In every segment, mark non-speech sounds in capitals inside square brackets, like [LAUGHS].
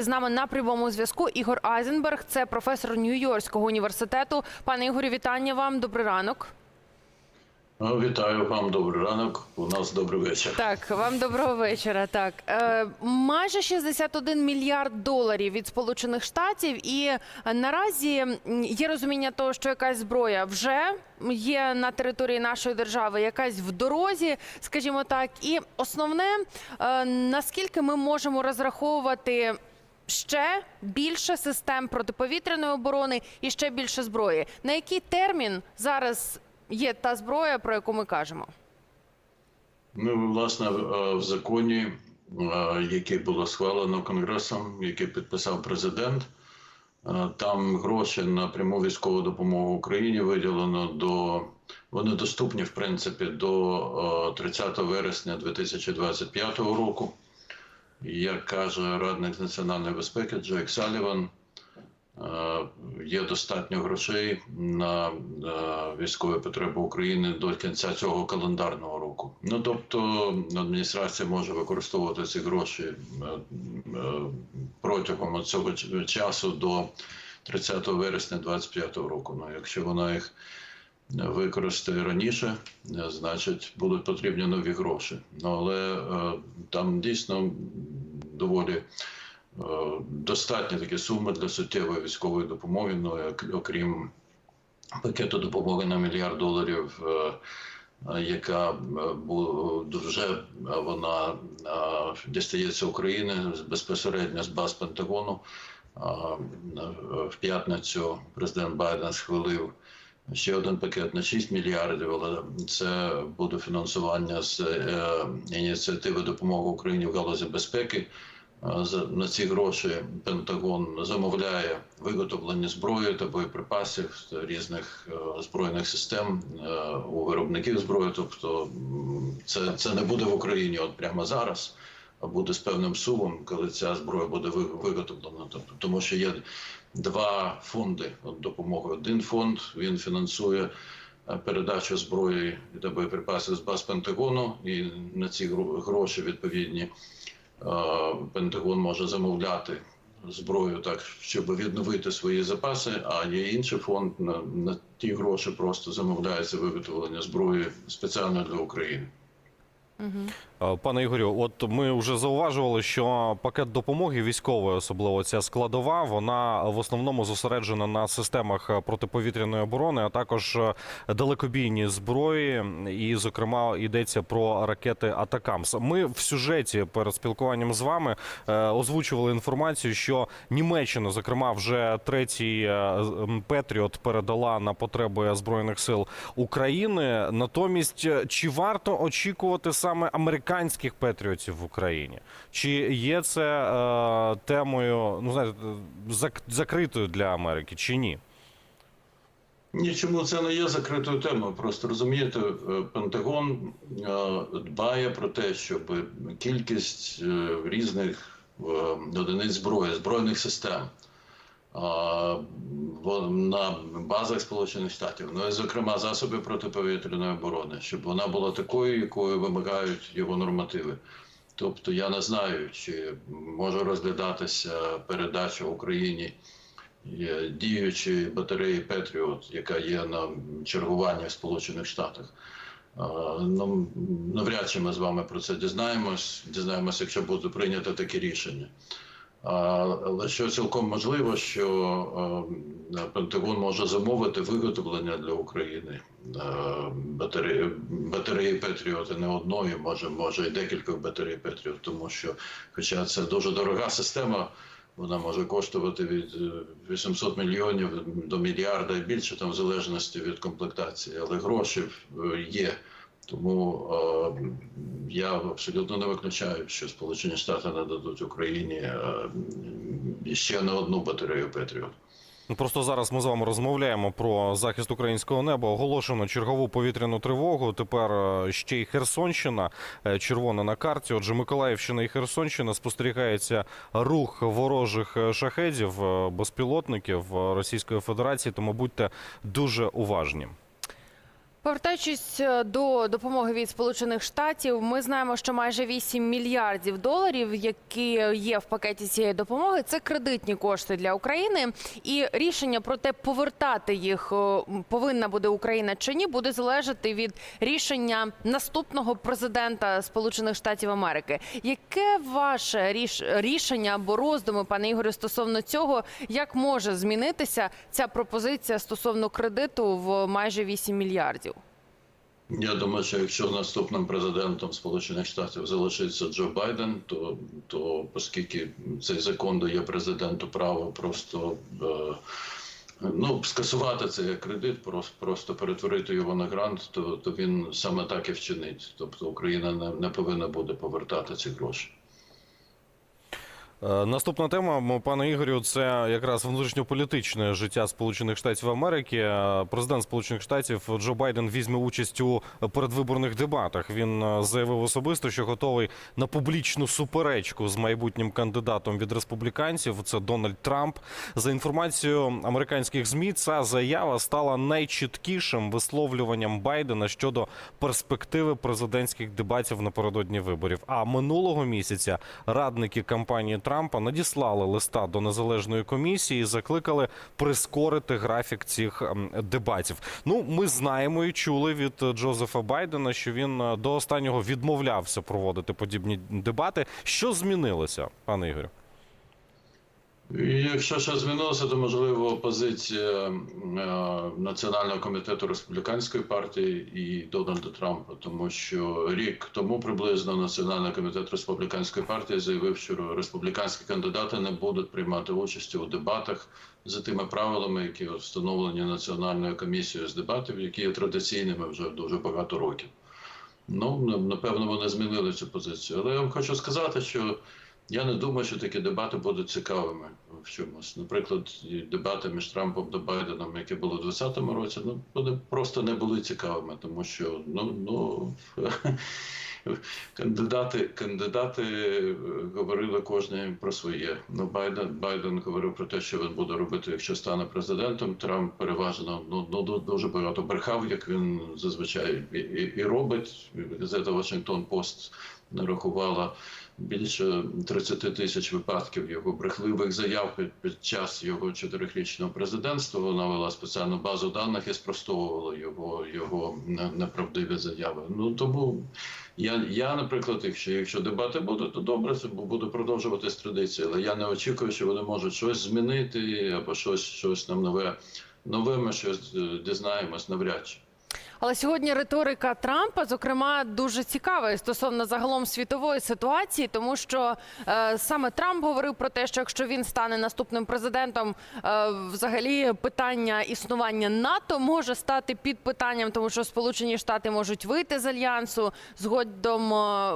З нами на прямому зв'язку Ігор Айзенберг, це професор Нью-Йоркського університету. Пане Ігорю, вітання вам. Добрий ранок. Ну, Вітаю вам, добрий ранок. У нас добрий вечір. Так, вам доброго вечора. Так е, майже 61 мільярд доларів від Сполучених Штатів, і наразі є розуміння того, що якась зброя вже є на території нашої держави, якась в дорозі, скажімо так. І основне, е, наскільки ми можемо розраховувати. Ще більше систем протиповітряної оборони і ще більше зброї. На який термін зараз є та зброя, про яку ми кажемо? Ну, власне, в в законі, е, який було схвалено Конгресом, який підписав президент, е, там гроші на пряму військову допомогу Україні виділено до вони доступні, в принципі, до е, 30 вересня 2025 року. Як каже радник національної безпеки Джек Саліван, е, є достатньо грошей на е, військові потреби України до кінця цього календарного року. Ну тобто адміністрація може використовувати ці гроші е, протягом цього часу до 30 вересня 2025 року. Ну, якщо вона їх використає раніше, е, значить будуть потрібні нові гроші. Ну, але е, там дійсно доволі е, достатні такі суми для суттєвої військової допомоги, ну окрім пакету допомоги на мільярд доларів. Яка вже вона дістається Україні безпосередньо з баз Пентагону. В п'ятницю президент Байден схвалив ще один пакет на 6 мільярдів, але це буде фінансування з е, ініціативи допомоги Україні в галузі безпеки. На ці гроші Пентагон замовляє виготовлення зброї та боєприпасів різних е, збройних систем е, у виробників зброї. Тобто це, це не буде в Україні от прямо зараз, буде з певним сумом, коли ця зброя буде виготовлена. Тобто, тому що є два фонди допомоги. Один фонд він фінансує е, передачу зброї та боєприпасів з баз Пентагону, і на ці гроші відповідні е, Пентагон може замовляти зброю так, щоб відновити свої запаси. А є інший фонд на, на ті гроші просто замовляється виготовлення зброї спеціально для України. Е, Пане Ігорю, от ми вже зауважували, що пакет допомоги військової, особливо ця складова, вона в основному зосереджена на системах е, протиповітряної оборони, а також е, далекобійні зброї. І, зокрема, йдеться про ракети Атакамс. Ми в сюжеті перед спілкуванням з вами е, озвучували інформацію, що Німеччина, зокрема, вже третій е, Петріот передала на потреби збройних сил України. Натомість, е, чи варто очікувати саме американських патріотів в Україні? Чи є це е, темою, ну знаєте, зак- закритою для Америки, чи ні? Нічому це не є закритою темою. Просто розумієте, е, Пентагон е, дбає про те, щоб кількість е, різних одиниць зброї, збройних систем на базах Сполучених Штатів, ну і зокрема засоби протиповітряної оборони, щоб вона була такою, якою вимагають його нормативи. Тобто я не знаю, чи може розглядатися передача Україні є діючої батареї Петріот, яка є на чергуванні в Сполучених Штатах. Ну, навряд чи ми з вами про це дізнаємось. Дізнаємось, якщо буде прийнято таке рішення. Але що цілком можливо, що е, Пентагон може замовити виготовлення для України е, батареї, батареї Петріот і не одної, може, може і декілька батарей Петріот, тому що, хоча це дуже дорога система, вона може коштувати від е, 800 мільйонів до мільярда і більше, там в залежності від комплектації, але гроші е, є. Тому е, я абсолютно не виключаю, що Сполучені Штати нададуть Україні е, ще не одну батарею Петріот. Ну, Просто зараз ми з вами розмовляємо про захист українського неба. Оголошено чергову повітряну тривогу. Тепер е, ще й Херсонщина е, червона на карті. Отже, Миколаївщина і Херсонщина спостерігається рух ворожих е, шахедів, безпілотників Російської Федерації. Тому будьте дуже уважні. Повертаючись е, до допомоги від Сполучених Штатів, ми знаємо, що майже 8 мільярдів доларів, які є в пакеті цієї допомоги, це кредитні кошти для України. І рішення про те, повертати їх е, повинна буде Україна чи ні, буде залежати від рішення наступного президента Сполучених Штатів Америки. Яке ваше ріш- рішення або роздуми, пане Ігорю, стосовно цього, як може змінитися ця пропозиція стосовно кредиту в майже 8 мільярдів? Я думаю, що якщо наступним президентом Сполучених Штатів залишиться Джо Байден, то, то оскільки цей закон дає президенту право просто е, ну, скасувати цей кредит, просто, просто перетворити його на грант, то, то він саме так і вчинить. Тобто Україна не, не повинна буде повертати ці гроші. Е, Наступна тема, пане Ігорю, це якраз внутрішньополітичне життя Сполучених Штатів Америки. Е, Президент Сполучених Штатів Джо Байден візьме участь у передвиборних дебатах. Він е, заявив особисто, що готовий на публічну суперечку з майбутнім кандидатом від республіканців. Це Дональд Трамп. За інформацією американських змі, ця заява стала найчіткішим висловлюванням Байдена щодо перспективи президентських дебатів напередодні виборів. А минулого місяця радники кампанії Трампа надіслали листа до незалежної комісії і закликали прискорити графік цих ем, дебатів. Ну, ми знаємо і чули від Джозефа Байдена, що він е, до останнього відмовлявся проводити подібні дебати. Що змінилося, пане Ігорю? Якщо ще змінилося, то можливо позиція е, Національного комітету республіканської партії і Дональда Трампа, тому що рік тому приблизно Національний комітет республіканської партії заявив, що республіканські кандидати не будуть приймати участі у дебатах за тими правилами, які встановлені Національною комісією з дебатів, які є традиційними вже дуже багато років. Ну напевно, вони змінили цю позицію. Але я вам хочу сказати, що я не думаю, що такі дебати будуть цікавими в чомусь. Наприклад, дебати між Трампом та Байденом, які були у 2020 році, ну вони просто не були цікавими, тому що ну ну [LAUGHS] кандидати, кандидати е, говорили кожен про своє. Ну Байден Байден говорив про те, що він буде робити, якщо стане президентом. Трамп переважно ну, ну дуже багато брехав, як він зазвичай і, і, і робить. Газета Вашингтон Пост нарахувала більше 30 тисяч випадків його брехливих заяв під, час його чотирихрічного президентства. Вона вела спеціальну базу даних і спростовувала його, його неправдиві заяви. Ну тому я, я, наприклад, якщо, якщо дебати будуть, то добре, це бу- буду продовжувати традиції, але я не очікую, що вони можуть щось змінити або щось, щось нам нове. Нове ми щось е, дізнаємось навряд чи. Але сьогодні риторика Трампа, зокрема, дуже цікава стосовно загалом світової ситуації, тому що е, саме Трамп говорив про те, що якщо він стане наступним президентом, е, взагалі питання існування НАТО може стати під питанням, тому що Сполучені Штати можуть вийти з альянсу. Згодом е,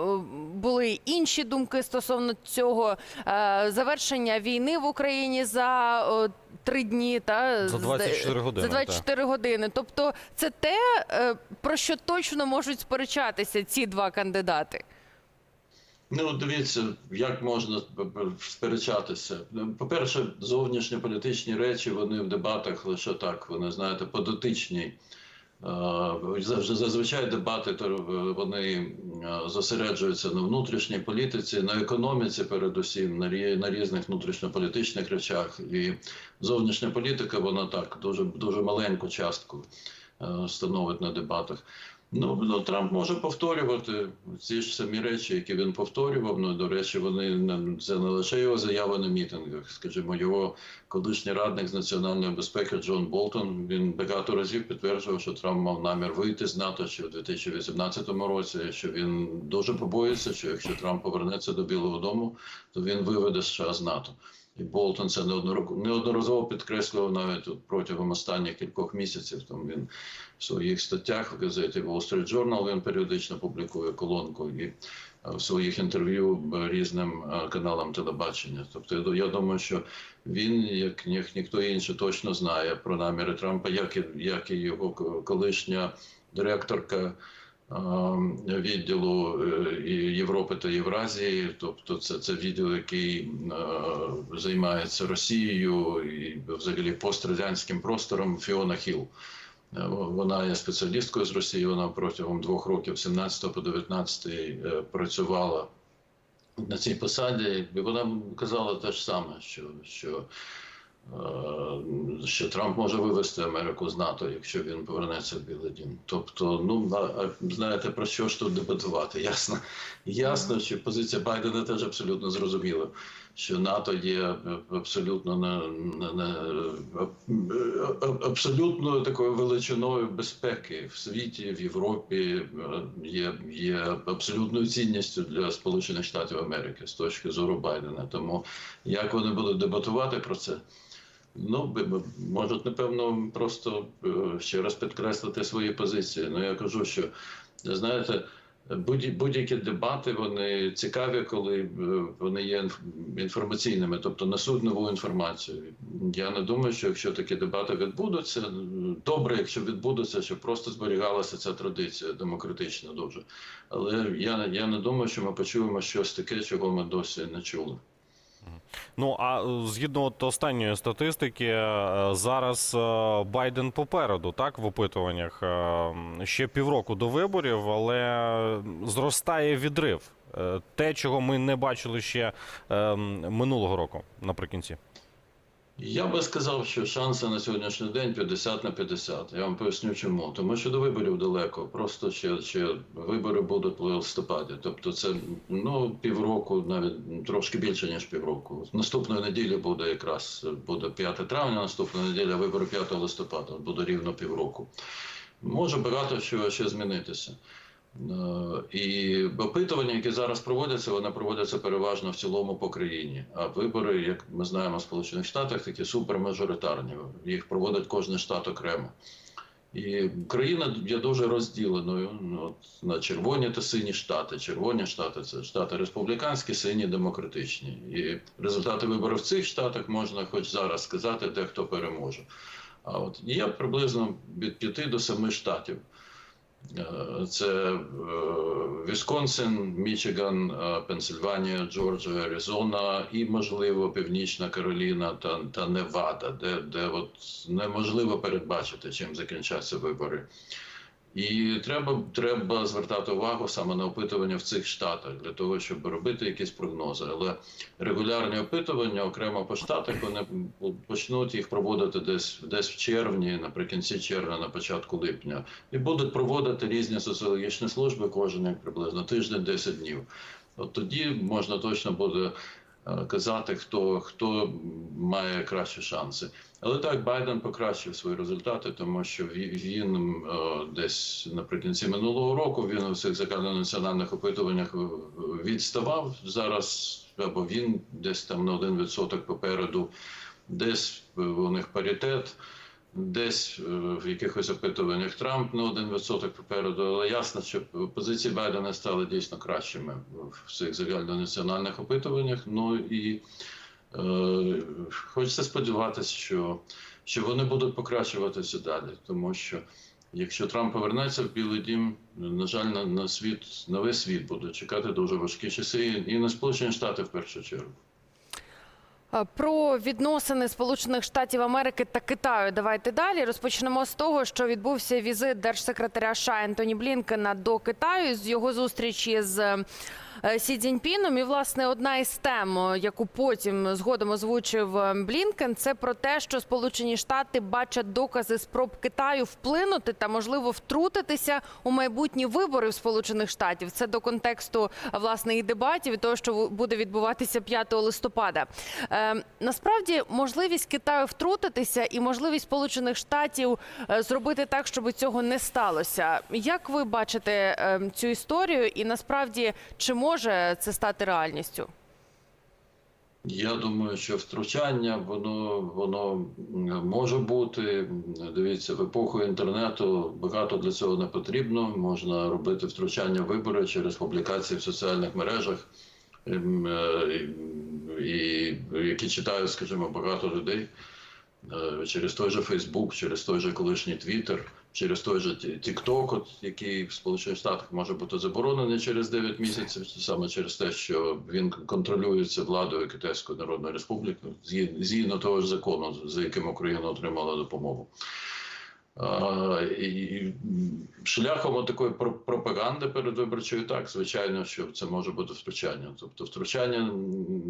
були інші думки стосовно цього Е, завершення війни в Україні за е, три дні та За 24 години, За 24 години. Тобто, це те, е, про що точно можуть сперечатися ці два кандидати. Ну, дивіться, як можна сперечатися. Ну, По-перше, зовнішньополітичні речі вони в дебатах лише так, вони знаєте, подотичні. Зазвичай дебати е, вони е, зосереджуються на внутрішній політиці, на економіці, передусім, на різних внутрішньополітичних речах. І зовнішня політика, вона так дуже дуже маленьку частку е, становить на дебатах. Ну, ну Трамп може повторювати ці ж самі речі, які він повторював. Ну до речі, вони це не лише його заяви на мітингах. Скажімо, його колишній радник з національної безпеки Джон Болтон. Він багато разів підтверджував, що Трамп мав намір вийти з НАТО ще в 2018 році. Що він дуже побоїться, що якщо Трамп повернеться до Білого Дому, то він виведе США з НАТО. І Болтон це неодноразово підкреслював навіть протягом останніх кількох місяців. Там він в своїх статтях в газеті Wall Street Journal він періодично публікує колонку і е, в своїх інтерв'ю різним е, каналам телебачення. Тобто я думаю, що він, як ні, ніхто інший, точно знає про наміри Трампа, як і, як і його колишня директорка. Відділу е, Європи та Євразії, тобто це, це відділ, який займається Росією і взагалі пострадянським простором Фіона Хіл. Е, Вона є спеціалісткою з Росії. Вона протягом двох років, 17 по 19, е, працювала на цій посаді. І вона казала те ж саме, що, що, що Трамп може вивести Америку з НАТО, якщо він повернеться в Білий Дім. Тобто, ну знаєте про що ж тут дебатувати? Ясно, ясно, що позиція Байдена теж абсолютно зрозуміла. Що НАТО є абсолютно на, на, на абсолютно такою величиною безпеки в світі, в Європі е, є, є абсолютною цінністю для Сполучених Штатів Америки з точки зору Байдена. Тому як вони будуть дебатувати про це? Ну, можуть, напевно, просто е, ще раз підкреслити свої позиції. Ну, я кажу, що знаєте, будь- будь-які дебати вони цікаві, коли е, вони є інформаційними, тобто несуть нову інформацію. Я не думаю, що якщо такі дебати відбудуться, е, добре, якщо відбудуться, щоб просто зберігалася ця традиція демократична дуже. Але я, я не думаю, що ми почуємо щось таке, чого ми досі не чули. Ну а е, згідно от останньої статистики, е, зараз е, Байден попереду, так, в опитуваннях ще півроку до виборів, але зростає відрив. Те, чого ми не бачили ще минулого року наприкінці. Я би сказав, що шанси на сьогоднішній день 50 на 50. Я вам поясню чому. Тому що до виборів далеко. Просто ще, ще вибори будуть в листопаді. Тобто це ну півроку, навіть трошки більше ніж півроку. Наступної неділі буде якраз буде 5 травня, наступна неділя вибори 5 листопада. Буде рівно півроку. Може багато що ще змінитися. Е, І опитування, які зараз проводяться, вони проводяться переважно в цілому по країні. А вибори, як ми знаємо, в Сполучених Штатах такі супермажоритарні. Їх проводить кожен штат окремо. І країна є дуже розділеною ну, от, на червоні та сині штати. Червоні штати це штати республіканські, сині демократичні. І результати виборів в цих штатах можна хоч зараз сказати, де хто переможе. А от є приблизно від 5 до 7 штатів. Е, Це е, Вісконсин, Мічиган, е, Пенсильванія, Джорджія, Аризона і, можливо, Північна Кароліна та, та Невада, де, де от неможливо передбачити, чим закінчаться вибори. І треба, треба звертати увагу саме на опитування в цих штатах для того, щоб робити якісь прогнози. Але регулярні опитування окремо по штатах вони почнуть їх проводити десь десь в червні, наприкінці червня, на початку липня, і будуть проводити різні соціологічні служби кожен приблизно тиждень, 10 днів. От тоді можна точно буде казати, хто, хто має кращі шанси. Але так, Байден покращив свої результати, тому що ві- він е, десь наприкінці минулого року він у цих загальнонаціональних опитуваннях е, відставав зараз, або він десь там на 1% попереду, десь е, у них паритет. Десь е, в якихось опитуваннях Трамп на 1% попереду, але ясно, що позиції Байдена стали дійсно кращими в цих загальнонаціональних опитуваннях. Ну і е, хочеться сподіватися, що, що вони будуть покращуватися далі, тому що якщо Трамп повернеться в Білий Дім, на жаль, на, на світ, весь світ буде чекати дуже важкі часи, і на Сполучені Штати в першу чергу. Е, Про відносини Сполучених Штатів Америки та Китаю давайте далі. Розпочнемо з того, що відбувся візит держсекретаря США Ентоні Блінкена до Китаю з його зустрічі з е, Сі Цзіньпіном. І власне одна із тем, е, яку потім згодом озвучив Блінкен, це про те, що Сполучені Штати бачать докази спроб Китаю вплинути та можливо втрутитися у майбутні вибори в Сполучених Штатів. Це до контексту власне і дебатів, і того, що буде відбуватися 5 листопада. Е, насправді можливість Китаю втрутитися і можливість Сполучених Штатів е, зробити так, щоб цього не сталося. Як ви бачите е, цю історію, і насправді чи може це стати реальністю? Я думаю, що втручання воно воно може бути. Дивіться, в епоху інтернету багато для цього не потрібно. Можна робити втручання вибори через публікації в соціальних мережах, ем, і, які читають, скажімо, багато людей Е, через той же Фейсбук, через той же колишній Твіттер, через той же от, який в Сполучених Штатах може бути заборонений через 9 місяців, саме через те, що він контролюється владою Китайської Народної Республіки, згідно того ж закону, за яким Україна отримала допомогу. І, шляхом такої пропаганди передвиборчої, так, звичайно, що це може бути втручання. Тобто втручання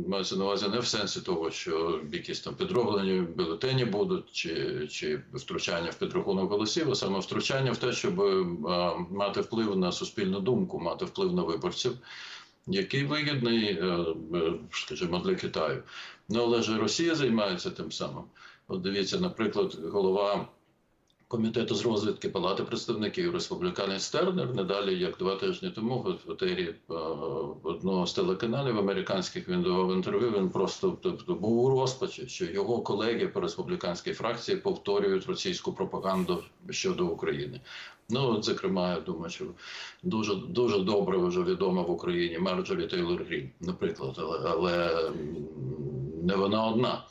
мається на увазі не в сенсі того, що якісь там підроблені бюлетені будуть, чи, чи втручання в підрахунок голосів, а саме втручання в те, щоб мати вплив на суспільну думку, мати вплив на виборців, який вигідний, е, е, скажімо, для Китаю. Ну, але ж Росія займається тим самим. От дивіться, наприклад, голова комітету з розвідки Палати представників республіканець Стернер недалі, як два тижні тому, в етері е, одного з телеканалів американських він давав інтерв'ю. Він просто тобто був у розпачі, що його колеги по республіканській фракції повторюють російську пропаганду щодо України. Ну, от, зокрема, я думаю, що дуже дуже добре вже відома в Україні Марджорі Тейлор Грін, наприклад, але, але не вона одна.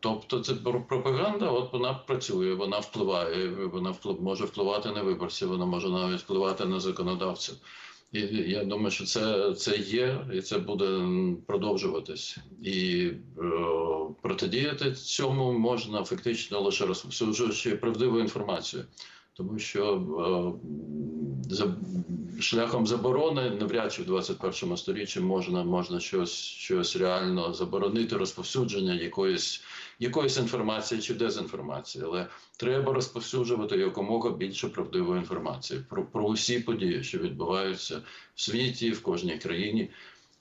Тобто це пр- пропаганда, от вона працює, вона впливає, вона вплив, може впливати на виборців, вона може навіть впливати на законодавців. І я думаю, що це, це є, і це буде продовжуватись. І е, протидіяти цьому можна фактично лише розповсюджуючи правдиву інформацію. Тому що е, шляхом заборони навряд чи в 21 сторіччі можна, можна щось, щось реально заборонити розповсюдження якоїсь, якоїсь інформації чи дезінформації. Але треба розповсюджувати якомога більше правдивої інформації про, про усі події, що відбуваються в світі, в кожній країні.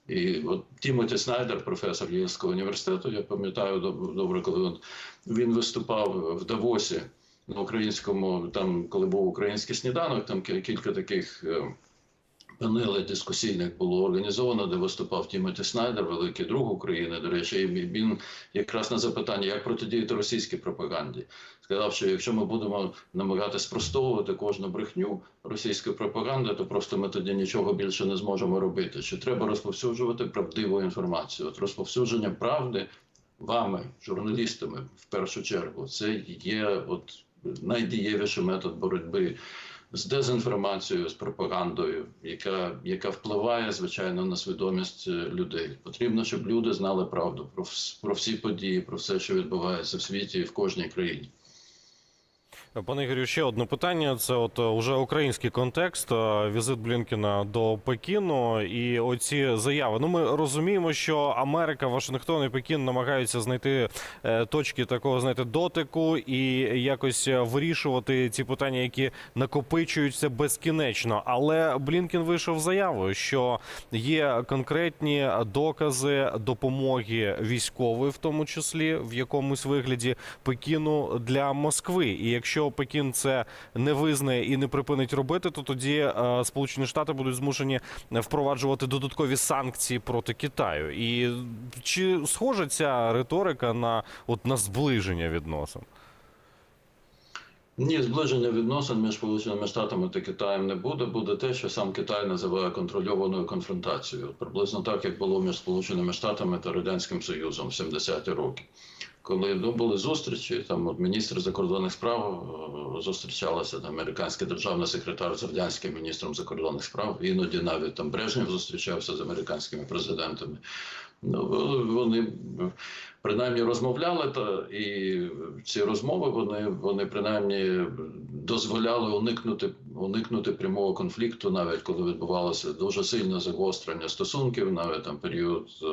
І от Тімоті Снайдер, професор Єльського університету, я пам'ятаю доб- добре, коли він, він виступав в Давосі на українському, там, коли був український сніданок, там кілька таких е, панелей дискусійних було організовано, де виступав Тімоті Снайдер, великий друг України. До речі, і він якраз на запитання, як протидіяти російській пропаганді, сказав, що якщо ми будемо намагатися спростовувати кожну брехню російської пропаганди, то просто ми тоді нічого більше не зможемо робити. Що треба розповсюджувати правдиву інформацію. От розповсюдження правди вами, журналістами, в першу чергу, це є от найдієвіший метод боротьби з дезінформацією, з пропагандою, яка, яка впливає звичайно на свідомість е, людей. Потрібно, щоб люди знали правду про, про всі події, про все, що відбувається в світі і в кожній країні. Пане Ігорю, ще одне питання. Це от е, уже український контекст. е, Візит Блінкена до Пекіну і оці заяви. Ну, ми розуміємо, що Америка, Вашингтон і Пекін намагаються знайти е, точки такого, знаєте, дотику і якось вирішувати ці питання, які накопичуються безкінечно. Але Блінкен вийшов заявою, що є конкретні докази допомоги військової, в тому числі в якомусь вигляді Пекіну для Москви. І якщо Пекін це не визнає і не припинить робити, то тоді е, Сполучені Штати будуть змушені впроваджувати додаткові санкції проти Китаю. І чи схожа ця риторика на от на зближення відносин? Ні, зближення відносин між Сполученими Штатами та Китаєм не буде. Буде те, що сам Китай називає контрольованою конфронтацією. Приблизно так, як було між Сполученими Штатами та Радянським Союзом в 70-ті роки. Коли ну, були зустрічі, там от міністр закордонних справ е, зустрічалася, там американський державний секретар з радянським міністром закордонних справ, іноді навіть там Брежнєв зустрічався з американськими президентами. Ну, вони принаймні розмовляли, та і ці розмови вони, вони принаймні дозволяли уникнути, уникнути прямого конфлікту, навіть коли відбувалося дуже сильне загострення стосунків, навіть там період е,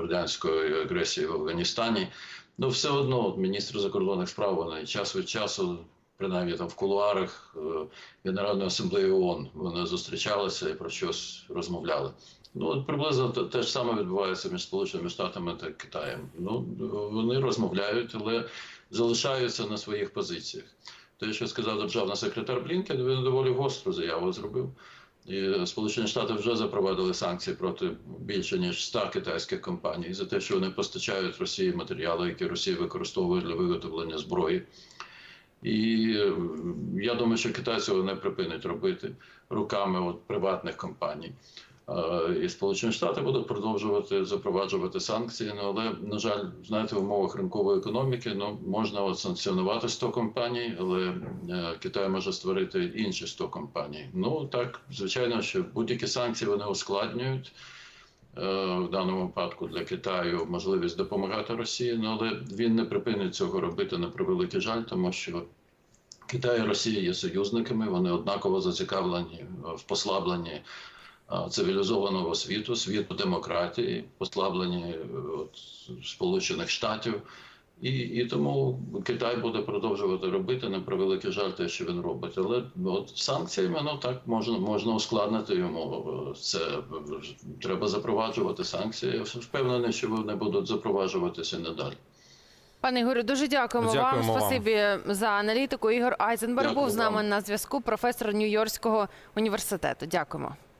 радянської агресії в Афганістані. Ну, все одно, от, міністр закордонних справ вони час від часу, принаймні там в кулуарах е, Генеральної асамблеї ООН, вони зустрічалися і про щось розмовляли. Ну, от приблизно те, те ж саме відбувається між Сполученими Штатами та Китаєм. Ну, вони розмовляють, але залишаються на своїх позиціях. Те, що сказав державний секретар Блінкен, він доволі гостру заяву зробив. І Сполучені Штати вже запровадили санкції проти більше ніж 100 китайських компаній за те, що вони постачають Росії матеріали, які Росія використовує для виготовлення зброї. І е, я думаю, що Китай цього не припинить робити руками от приватних компаній. І Сполучені Штати будуть продовжувати запроваджувати санкції. Ну, але, на жаль, знаєте, в умовах ринкової економіки ну, можна от санкціонувати 100 компаній, але е, Китай може створити інші 100 компаній. Ну так, звичайно, що будь-які санкції вони ускладнюють. е, В даному випадку для Китаю можливість допомагати Росії, ну, але він не припинить цього робити на превеликий жаль, тому що Китай і Росія є союзниками, вони однаково зацікавлені в послабленні цивілізованого світу, світу демократії, послабленні е, от, Сполучених Штатів. І, і тому Китай буде продовжувати робити на превеликий жаль те, що він робить. Але от санкціями ну так можна можна ускладнити йому це. Треба запроваджувати санкції. Я впевнений, що вони будуть запроваджуватися надалі. Пане Ігорю, дуже дякуємо, Дякуємо вам. вам. Спасибі за аналітику. Ігор Айзенберг Дякую був з нами вам. на зв'язку, професор Нью-Йоркського університету. Дякуємо.